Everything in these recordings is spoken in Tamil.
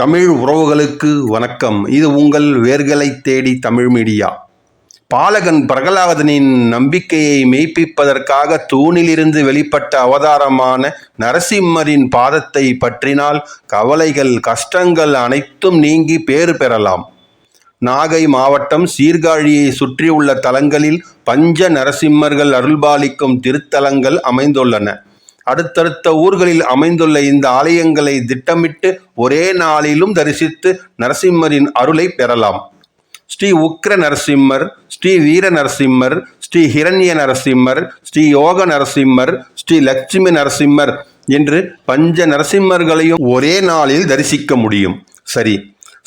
தமிழ் உறவுகளுக்கு வணக்கம். இது உங்கள் வேர்களை தேடி தமிழ் மீடியா. பாலகன் பிரகலாதனின் நம்பிக்கையை மெய்ப்பிப்பதற்காக தூணிலிருந்து வெளிப்பட்ட அவதாரமான நரசிம்மரின் பாதத்தை பற்றினால் கவலைகள் கஷ்டங்கள் அனைத்தும் நீங்கி பேறு பெறலாம். நாகை மாவட்டம் சீர்காழியை சுற்றியுள்ள தலங்களில் பஞ்ச நரசிம்மர்கள் அருள்பாலிக்கும் திருத்தலங்கள் அமைந்துள்ளன. அடுத்தடுத்த ஊர்களில் அமைந்துள்ள இந்த ஆலயங்களை திட்டமிட்டு ஒரே நாளிலும் தரிசித்து நரசிம்மரின் அருளை பெறலாம். ஸ்ரீ உக்ர நரசிம்மர் ஸ்ரீ வீர நரசிம்மர் ஸ்ரீ ஹிரண்ய நரசிம்மர் ஸ்ரீ யோக நரசிம்மர் ஸ்ரீ லட்சுமி நரசிம்மர் என்று பஞ்ச நரசிம்மர்களையும் ஒரே நாளில் தரிசிக்க முடியும். சரி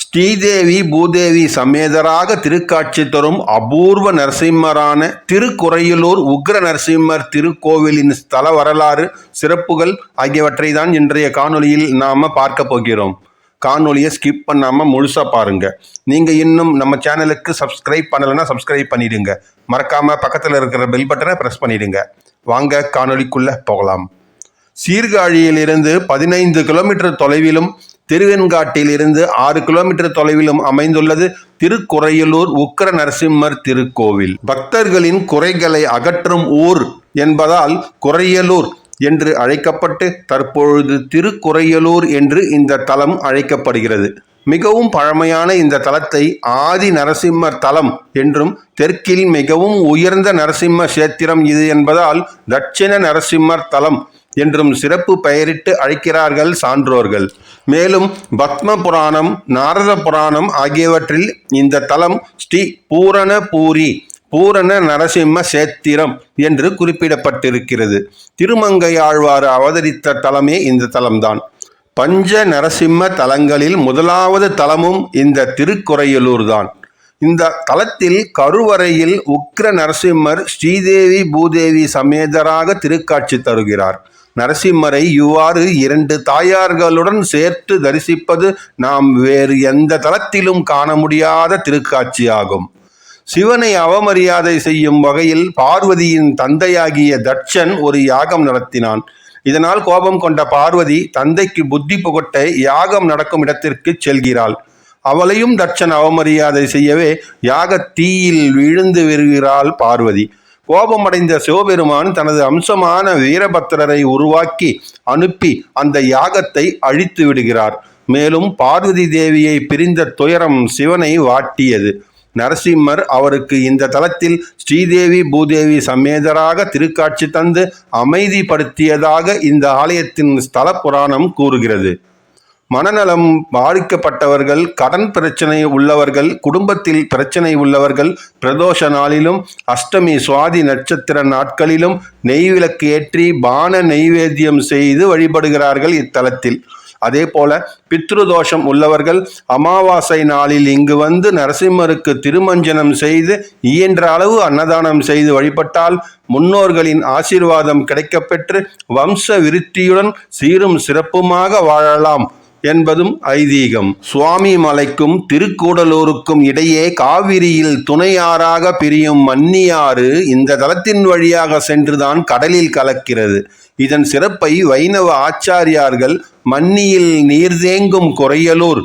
ஸ்ரீதேவி பூதேவி சமேதராக திருக்காட்சி தரும் அபூர்வ நரசிம்மரான திருக்குறையலூர் உக்ர நரசிம்மர் திருக்கோவிலின் ஸ்தல வரலாறு சிறப்புகள் ஆகியவற்றை தான் இன்றைய காணொளியில் நாம் பார்க்க போகிறோம். காணொலியை ஸ்கிப் பண்ணாமல் முழுசாக பாருங்க. நீங்கள் இன்னும் நம்ம சேனலுக்கு சப்ஸ்கிரைப் பண்ணலைன்னா சப்ஸ்கிரைப் பண்ணிடுங்க. மறக்காமல் பக்கத்தில் இருக்கிற பெல் பட்டனை ப்ரெஸ் பண்ணிடுங்க. வாங்க காணொலிக்குள்ளே போகலாம். சீர்காழியிலிருந்து பதினைந்து கிலோமீட்டர் தொலைவிலும் திருவெண்காட்டிலிருந்து ஆறு கிலோமீட்டர் தொலைவிலும் அமைந்துள்ளது திருக்குறையலூர் உக்கர நரசிம்மர் திருக்கோவில். பக்தர்களின் குறைகளை அகற்றும் ஊர் என்பதால் குறையலூர் என்று அழைக்கப்பட்டு தற்பொழுது திருக்குறையலூர் என்று இந்த தலம் அழைக்கப்படுகிறது. மிகவும் பழமையான இந்த தலத்தை ஆதி நரசிம்மர் தலம் என்றும் தெற்கில் மிகவும் உயர்ந்த நரசிம்ம சேத்திரம் இது என்பதால் தட்சிண நரசிம்மர் தலம் என்றும் சிறப்பு பெயரிட்டு அழைக்கிறார்கள் சான்றோர்கள். மேலும் பத்ம புராணம் நாரத புராணம் ஆகியவற்றில் இந்த தலம் ஸ்ரீ பூரண பூரி பூரண நரசிம்ம சேத்திரம் என்று குறிப்பிடப்பட்டிருக்கிறது. திருமங்கையாழ்வார் அவதரித்த தலமே இந்த தலம்தான். பஞ்ச நரசிம்ம தலங்களில் முதலாவது தலமும் இந்த திருக்குறையலூர் தான் இந்த தலத்தில் கருவறையில் உக்ர நரசிம்மர் ஸ்ரீதேவி பூதேவி சமேதராக திருக்காட்சி தருகிறார். நரசிம்மரை இவ்வாறு இரண்டு தாயார்களுடன் சேர்த்து தரிசிப்பது நாம் வேறு எந்த தளத்திலும் காண முடியாத திருக்காட்சியாகும். சிவனை அவமரியாதை செய்யும் வகையில் பார்வதியின் தந்தையாகிய தட்சன் ஒரு யாகம் நடத்தினான். இதனால் கோபம் கொண்ட பார்வதி தந்தைக்கு புத்தி புகட்ட யாகம் நடக்கும் இடத்திற்கு செல்கிறாள். அவளையும் தட்சன் அவமரியாதை செய்யவே யாக தீயில் விழுந்து வருகிறாள் பார்வதி. கோபமடைந்த சிவபெருமான் தனது அம்சமான வீரபத்திரரை உருவாக்கி அனுப்பி அந்த யாகத்தை அழித்து விடுகிறார். மேலும் பார்வதி தேவியை பிரிந்த துயரம் சிவனை வாட்டியது. நரசிம்மர் அவருக்கு இந்த தலத்தில் ஸ்ரீதேவி பூதேவி சமேதராக திருக்காட்சி தந்து அமைதிப்படுத்தியதாக இந்த ஆலயத்தின் ஸ்தல புராணம் கூறுகிறது. மனநலம் பாதிக்கப்பட்டவர்கள் கடன் பிரச்சனை உள்ளவர்கள் குடும்பத்தில் பிரச்சனை உள்ளவர்கள் பிரதோஷ நாளிலும் அஷ்டமி சுவாதி நட்சத்திர நாட்களிலும் நெய்விளக்கு ஏற்றி பான நெய்வேத்தியம் செய்து வழிபடுகிறார்கள் இத்தலத்தில். அதே போல பித்ருதோஷம் உள்ளவர்கள் அமாவாசை நாளில் இங்கு வந்து நரசிம்மருக்கு திருமஞ்சனம் செய்து இயன்ற அளவு அன்னதானம் செய்து வழிபட்டால் முன்னோர்களின் ஆசீர்வாதம் கிடைக்கப்பெற்று வம்ச விருத்தியுடன் சீரும் சிறப்புமாக வாழலாம். என்பதும் ஐதீகம். சுவாமி மலைக்கும் திருக்கூடலூருக்கும் இடையே காவிரியில் துணையாறாக பிரியும் மன்னியாறு இந்த தலத்தின் வழியாக சென்றுதான் கடலில் கலக்கிறது. இதன் சிறப்பை வைணவ ஆச்சாரியார்கள் மன்னியில் நீர்தேங்கும் குறையலூர்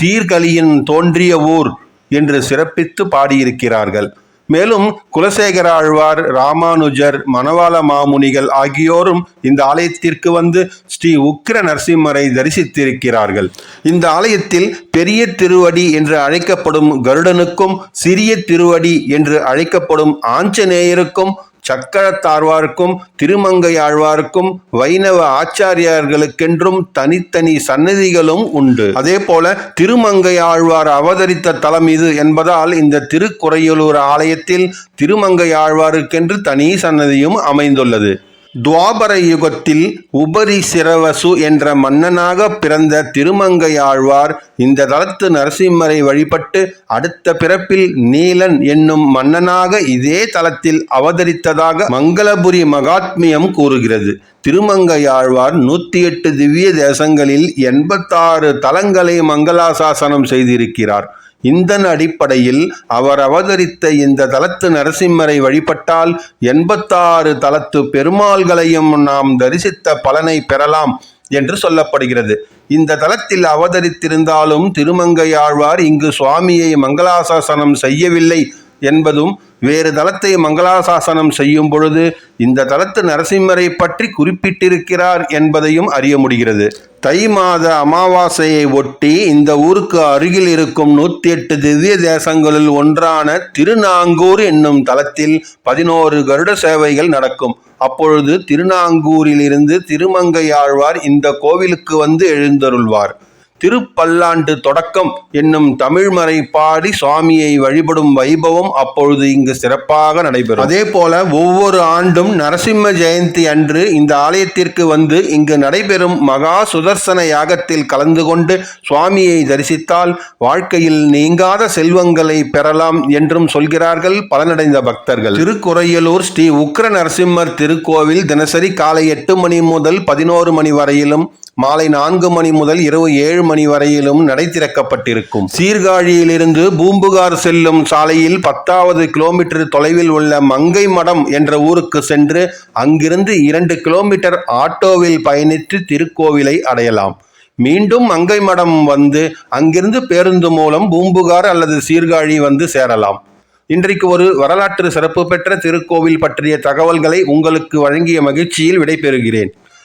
சீர்கலியின் தோன்றிய ஊர் என்று சிறப்பித்து பாடியிருக்கிறார்கள். மேலும் குலசேகர ஆழ்வார் ராமானுஜர் மணவாள மாமுனிகள் ஆகியோரும் இந்த ஆலயத்திற்கு வந்து ஸ்ரீ உக்கிர நரசிம்மரை தரிசித்திருக்கிறார்கள். இந்த ஆலயத்தில் பெரிய திருவடி என்று அழைக்கப்படும் கருடனுக்கும் சிறிய திருவடி என்று அழைக்கப்படும் ஆஞ்சநேயருக்கும் சக்கரத்தாழ்வாருக்கும் திருமங்கையாழ்வாருக்கும் வைணவ ஆச்சாரியார்களுக்கென்றும் தனித்தனி சன்னதிகளும் உண்டு. அதே போல திருமங்கையாழ்வார் அவதரித்த தலம் இது என்பதால் இந்த திருக்குறையலூர் ஆலயத்தில் திருமங்கையாழ்வாருக்கென்று தனி சன்னதியும் அமைந்துள்ளது. துவாபர யுகத்தில் உபரி சிரவசு என்ற மன்னனாக பிறந்த திருமங்கையாழ்வார் இந்த தலத்து நரசிம்மரை வழிபட்டு அடுத்த பிறப்பில் நீலன் என்னும் மன்னனாக இதே தலத்தில் அவதரித்ததாக மங்களபுரி மகாத்மியம் கூறுகிறது. திருமங்கையாழ்வார் நூற்றி எட்டு திவ்ய தேசங்களில் எண்பத்தாறு தலங்களை மங்களாசாசனம் செய்திருக்கிறார். இந்தன் அடிப்படையில் அவர் அவதரித்த இந்த தலத்து நரசிம்மரை வழிபட்டால் எண்பத்தாறு தலத்து பெருமாள்களையும் நாம் தரிசித்த பலனை பெறலாம் என்று சொல்லப்படுகிறது. இந்த தலத்தில் அவதரித்திருந்தாலும் திருமங்கையாழ்வார் இங்கு சுவாமியை மங்களாசாசனம் செய்யவில்லை. என்பதும் வேறு தலத்தை மங்களாசாசனம் செய்யும் பொழுது இந்த தலத்து நரசிம்மரை பற்றி குறிப்பிட்டிருக்கிறார் என்பதையும் அறிய முடிகிறது. தை மாத அமாவாசையை ஒட்டி இந்த ஊருக்கு அருகில் இருக்கும் நூற்றி எட்டு திவ்ய தேசங்களில் ஒன்றான திருநாங்கூர் என்னும் தலத்தில் பதினோரு கருட சேவைகள் நடக்கும். அப்பொழுது திருநாங்கூரிலிருந்து திருமங்கையாழ்வார் இந்த கோவிலுக்கு வந்து எழுந்தருள்வார். திருப்பல்லாண்டு தொடக்கம் என்னும் தமிழ்மறை பாடி சுவாமியை வழிபடும் வைபவம் அப்பொழுது இங்கு சிறப்பாக நடைபெறும். அதே போல ஒவ்வொரு ஆண்டும் நரசிம்ம ஜெயந்தி அன்று இந்த ஆலயத்திற்கு வந்து இங்கு நடைபெறும் மகா சுதர்சன யாகத்தில் கலந்து கொண்டு சுவாமியை தரிசித்தால் வாழ்க்கையில் நீங்காத செல்வங்களை பெறலாம் என்றும் சொல்கிறார்கள் பலனடைந்த பக்தர்கள். திருக்குறையலூர் ஸ்ரீ உக்ர நரசிம்மர் திருக்கோவில் தினசரி காலை எட்டு மணி முதல் பதினோரு மணி வரையிலும் மாலை நான்கு மணி முதல் இரவு ஏழு மணி வரையிலும் நடை திறக்கப்பட்டிருக்கும். சீர்காழியிலிருந்து பூம்புகார் செல்லும் சாலையில் பத்தாவது கிலோமீட்டர் தொலைவில் உள்ள மங்கை மடம் என்ற ஊருக்கு சென்று அங்கிருந்து இரண்டு கிலோமீட்டர் ஆட்டோவில் பயணித்து திருக்கோவிலை அடையலாம். மீண்டும் மங்கை மடம் வந்து அங்கிருந்து பேருந்து மூலம் பூம்புகார் அல்லது சீர்காழி வந்து சேரலாம். இன்றைக்கு ஒரு வரலாற்று சிறப்பு பெற்ற திருக்கோவில் பற்றிய தகவல்களை உங்களுக்கு வழங்கிய மகிழ்ச்சியில் விடைபெறுகிறேன்.